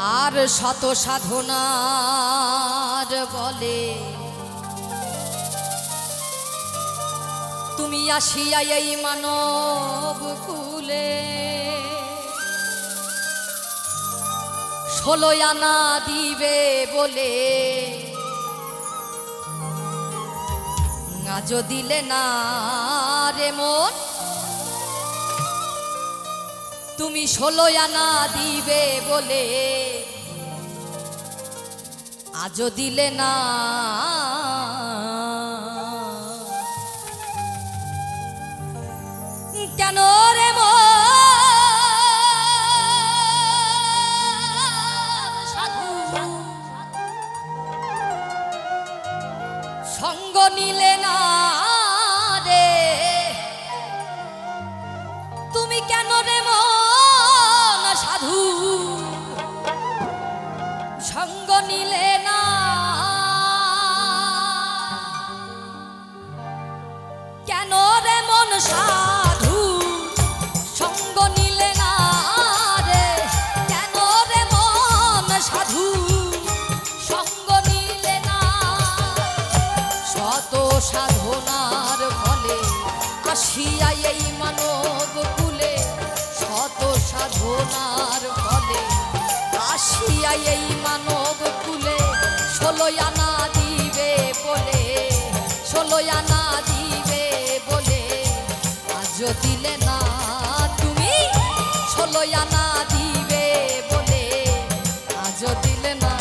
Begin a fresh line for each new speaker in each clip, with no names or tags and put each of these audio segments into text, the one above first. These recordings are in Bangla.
আর শত সাধনার বলে। তুমি আসিয়া এই মানব কুলে। ষোলো আনা দিবে বলে। আজ দিলে না রে মন তুমি ষোলো আনা দিবে বলে। আজও দিলে না। কেন রে সাধনার ফলে আসিয়া এই মানব কুলে। শত সাধনার ফলে আসিয়া এই মানব কুলে। ষোলো আনা দিবে বলে ষোলো আনা দিবে বলে। আজ দিলে না তুমি ষোলো আনা দিবে বলে। আজ দিলে না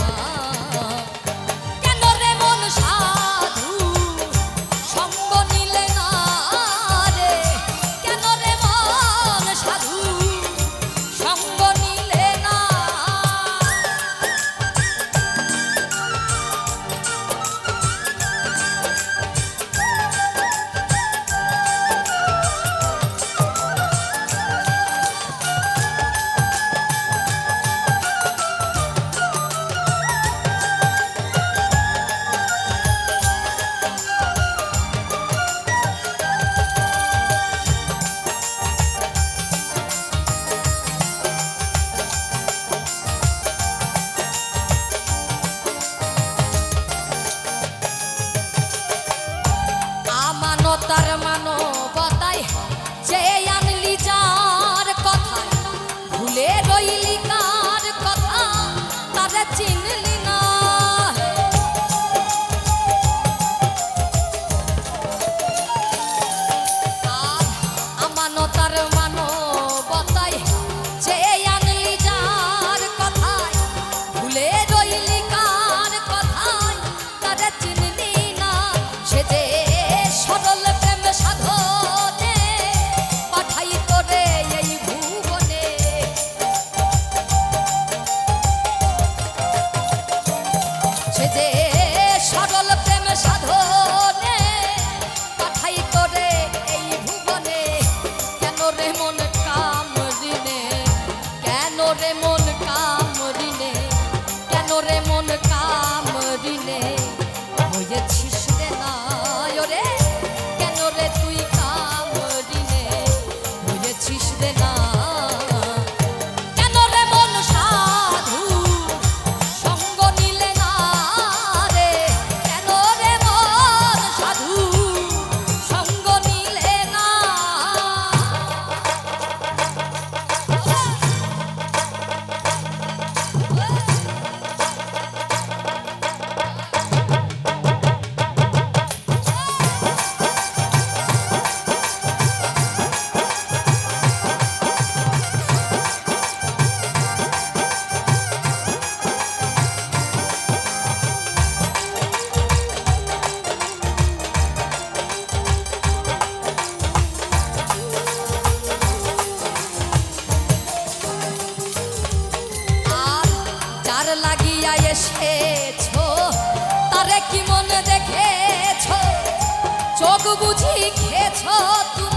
এসেছ তারে কি মনে দেখেছ? চোখ বুঝি খেছ তুমি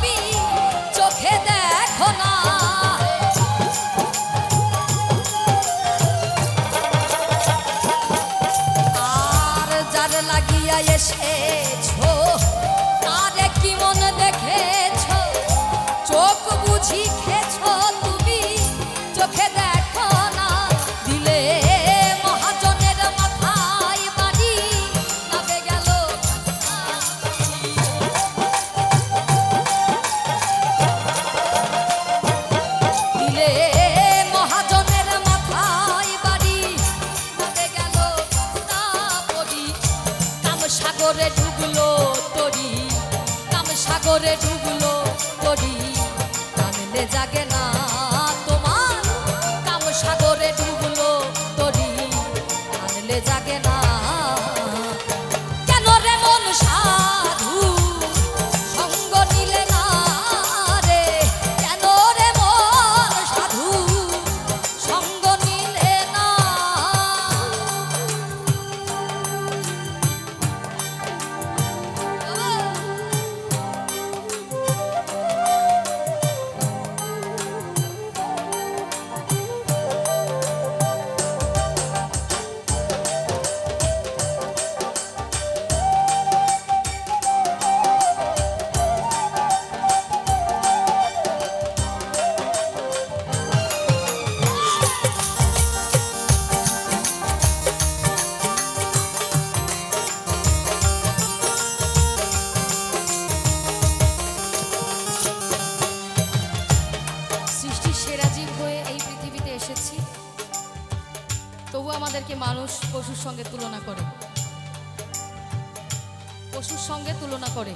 মানুষ পশুর সঙ্গে তুলনা করে। পশুর সঙ্গে তুলনা করে।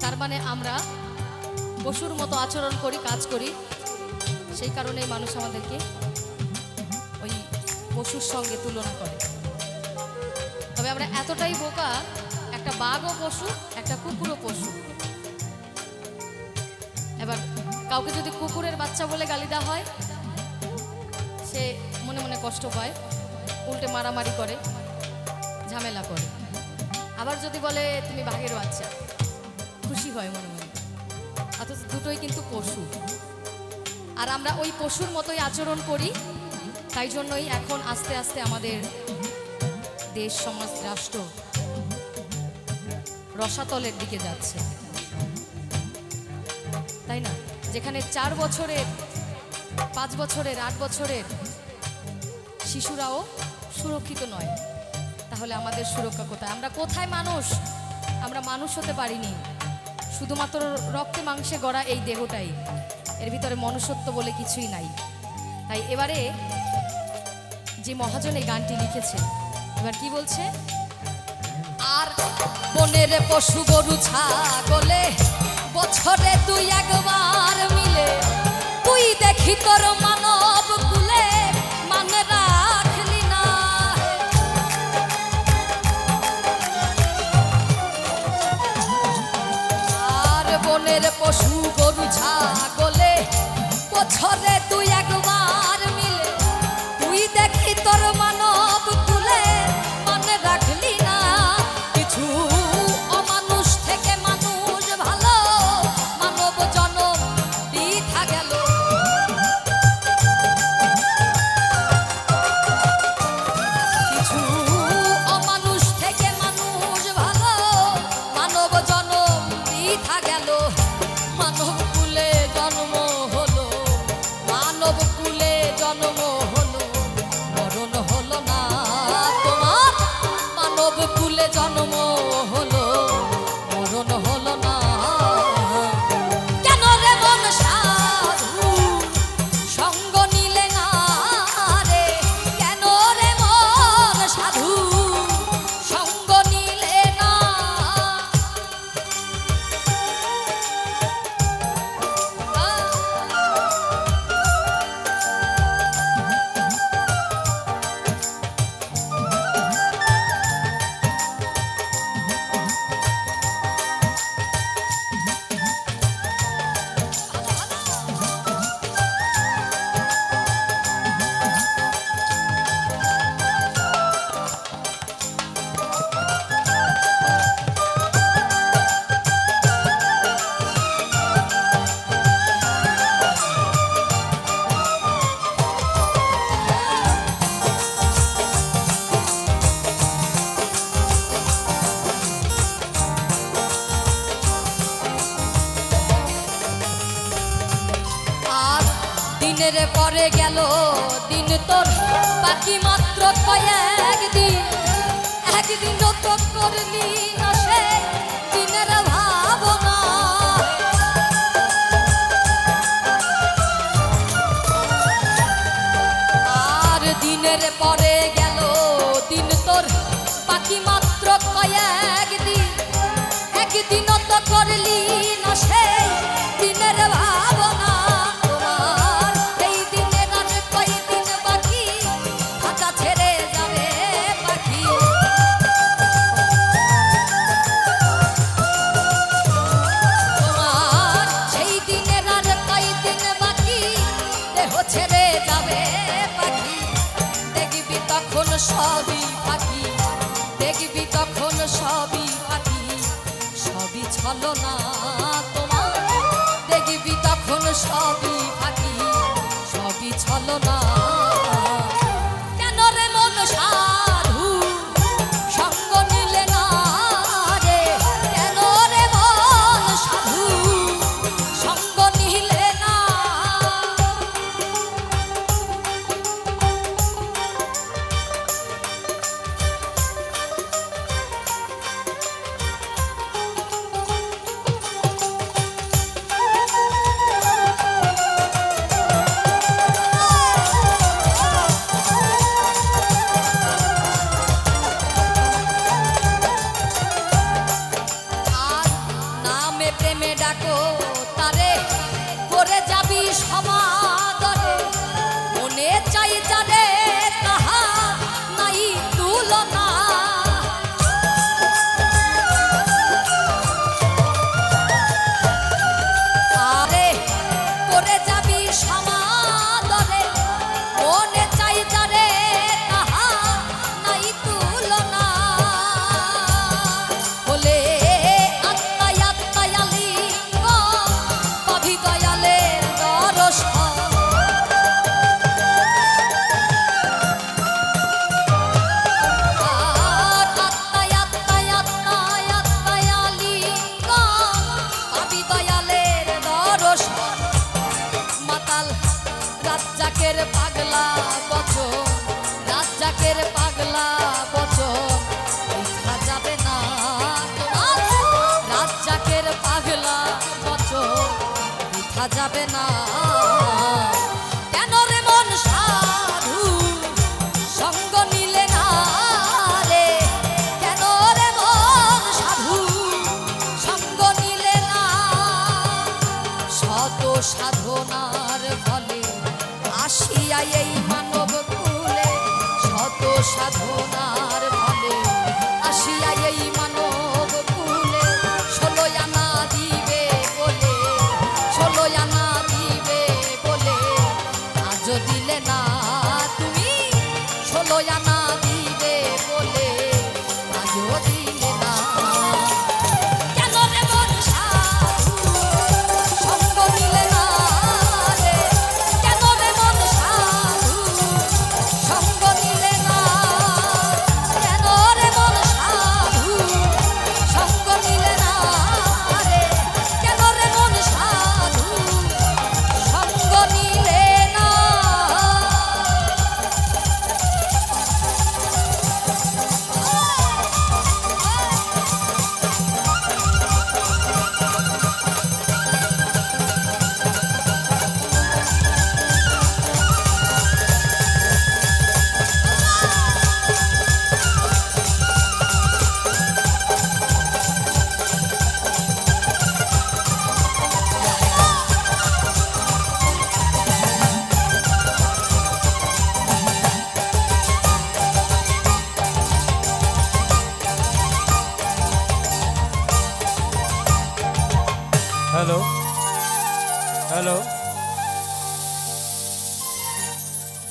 তার মানে আমরা পশুর মতো আচরণ করি, কাজ করি। সেই কারণেই মানুষ আমাদেরকে ওই পশুর সঙ্গে তুলনা করে। তবে আমরা এতটাই বোকা, একটা বাঘও পশু, একটা কুকুরও পশু। এবার কাউকে যদি কুকুরের বাচ্চা বলে গালি দেওয়া হয়, সে মনে মনে কষ্ট পায়। উল্টে মারামারি করে, ঝামেলা করে। আবার যদি বলে, তুমি বাঘের বাচ্চা খুশি হয় মনে মনে। অথচ দুটোই কিন্তু পশু। আর আমরা ওই পশুর মতোই আচরণ করি, তাই জন্যই এখন আস্তে আস্তে আমাদের দেশ, সমাজ, রাষ্ট্র রসাতলের দিকে যাচ্ছে। তাই না? যেখানে চার বছরের, পাঁচ বছরের, আট বছরের শিশুরাও সুরক্ষিত নয়। তাহলে আমাদের সুরক্ষা কোথায়? আমরা কোথায় মানুষ? আমরা মানুষ হতে পারিনি। শুধুমাত্র রক্তে মাংসে গড়া এই দেহটাই। এর ভিতরে মনুষ্যত্ব বলে কিছুই নাই। তাই এবারে যে মহাজন এই গানটি লিখেছে, এবার কি বলছে? আর বনের পশু গরু ছাগলে বছরে দুই একবার মিলে, তুই দেখি তোর মানব বনের পশু গরু ছাগলে বছরে তুই একবার দিনের পরে গেল দিন তোর। বাকি মাত্র একদিন। একদিন তোর করলি না দিনের পরে গেল তোর। মাত্র করলি না সেই ছলো না তোমার। দেখবি তখন সবই ফাঁকি সবই ছলো না। যাবে না